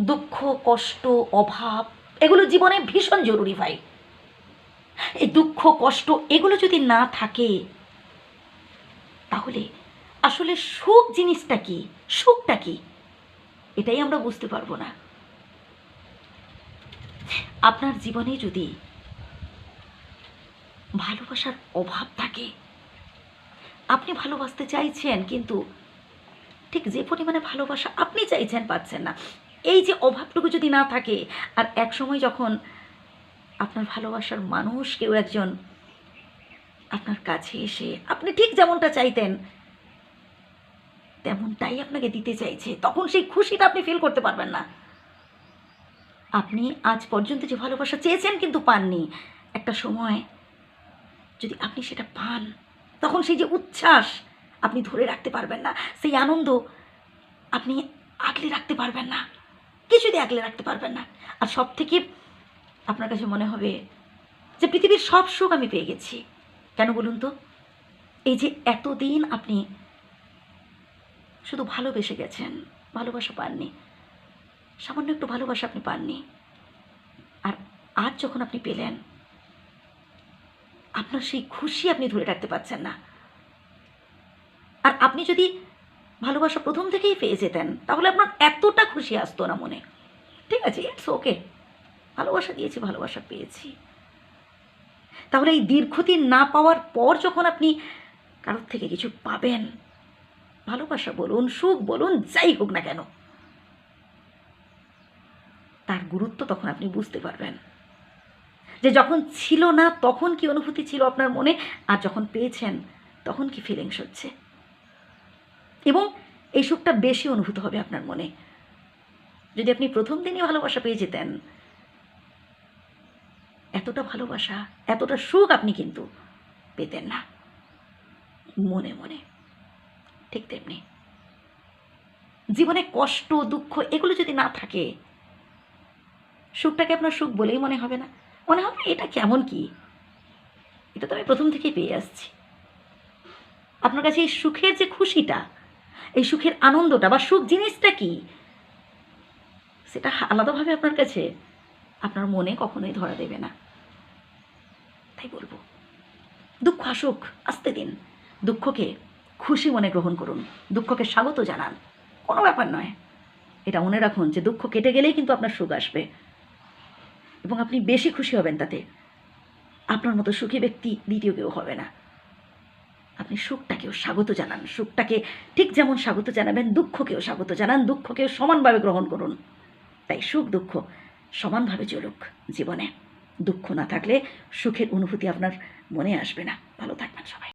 দুঃখ, কষ্ট, অভাব, এগুলো জীবনে ভীষণ জরুরি ভাই। এই দুঃখ, কষ্ট, এগুলো যদি না থাকে, তাহলে আসলে সুখ জিনিসটা কি? সুখটা কি? এটাই আমরা বুঝতে পারব না। আপনার জীবনে যদি ভালোবাসার অভাব থাকে, আপনি ভালোবাসতে চাইছেন, কিন্তু ঠিক যে পরিমাণে ভালোবাসা আপনি চাইছেন, পাচ্ছেন না এই যে অভাবটুকু যদি না থাকে, আর এক সময় যখন আপনার ভালোবাসার মানুষ কেউ একজন আপনার কাছে এসে আপনি ঠিক যেমনটা চাইতেন, তেমনটাই আপনাকে দিতে চাইছে, তখন সেই খুশিটা আপনি ফিল করতে পারবেন না। আপনি আজ পর্যন্ত যে ভালোবাসা চেয়েছেন কিন্তু পাননি, একটা সময় যদি আপনি সেটা পান, তখন সেই যে উচ্ছ্বাস আপনি ধরে রাখতে পারবেন না, সেই আনন্দ আপনি আগলে রাখতে পারবেন না। কিছুতে আগলে রাখতে পারবেন না। আর সব থেকে আপনার কাছে মনে হবে যে পৃথিবীর সব সুখ আমি পেয়ে গেছি। কেন বলুন তো? এই যে এতদিন আপনি শুধু ভালোবেসে গেছেন, ভালোবাসা পাননি, সামান্য একটু ভালোবাসা আপনি পাননি, আর আজ যখন আপনি পেলেন, আপনার সেই খুশি আপনি ধরে রাখতে পারছেন না। আর আপনি যদি ভালোবাসা প্রথম থেকেই পেয়ে যেতেন। তাহলে আপনার এতটা খুশি আসতো না মনে। ঠিক আছে ইটস ওকে ভালোবাসা দিয়েছি, ভালোবাসা পেয়েছি। তাহলে এই দীর্ঘদিন না পাওয়ার পর যখন আপনি কারোর থেকে কিছু পাবেন, ভালোবাসা বলুন, সুখ বলুন, যাই হোক না কেন, তার গুরুত্ব তখন আপনি বুঝতে পারবেন। যে যখন ছিল না, তখন কি অনুভূতি ছিল আপনার মনে? আর যখন পেয়েছেন, তখন কি ফিলিংস হচ্ছে? এবং এই সুখটা বেশি অনুভূত হবে আপনার মনে। যদি আপনি প্রথম দিনই ভালোবাসা পেয়ে যেতেন, এতটা ভালোবাসা, এতটা সুখ আপনি কিন্তু পেতেন না। মনে মনে। ঠিক তেমনি। জীবনে কষ্ট, দুঃখ, এগুলো যদি না থাকে, সুখটাকে আপনার সুখ বলেই মনে হবে না। মনে হবে এটা কেমন কি? এটা তো আমি প্রথম থেকেই পেয়ে আসছি। আপনার কাছে এই সুখের যে খুশিটা এই সুখের আনন্দটা বা সুখ জিনিসটা কি? সেটা আলাদাভাবে আপনার কাছে আপনার মনে কখনোই ধরা দেবে না। তাই বলব, দুঃখ আসুক, আসতে দিন। দুঃখকে খুশি মনে গ্রহণ করুন। দুঃখকে স্বাগত জানান। কোনো ব্যাপার নয়। এটা মনে রাখুন যে দুঃখ কেটে গেলেই কিন্তু আপনার সুখ আসবে। এবং আপনি বেশি খুশি হবেন তাতে। আপনার মতো সুখী ব্যক্তি দ্বিতীয় কেউ হবে না। আপনি সুখটাকেও স্বাগত জানান। সুখটাকে ঠিক যেমন স্বাগত জানাবেন, দুঃখকেও স্বাগত জানান, দুঃখকেও সমানভাবে গ্রহণ করুন। তাই সুখ, দুঃখ সমানভাবে চলুক জীবনে। দুঃখ না থাকলে সুখের অনুভূতি আপনার মনে আসবে না। ভালো থাকবেন সবাই।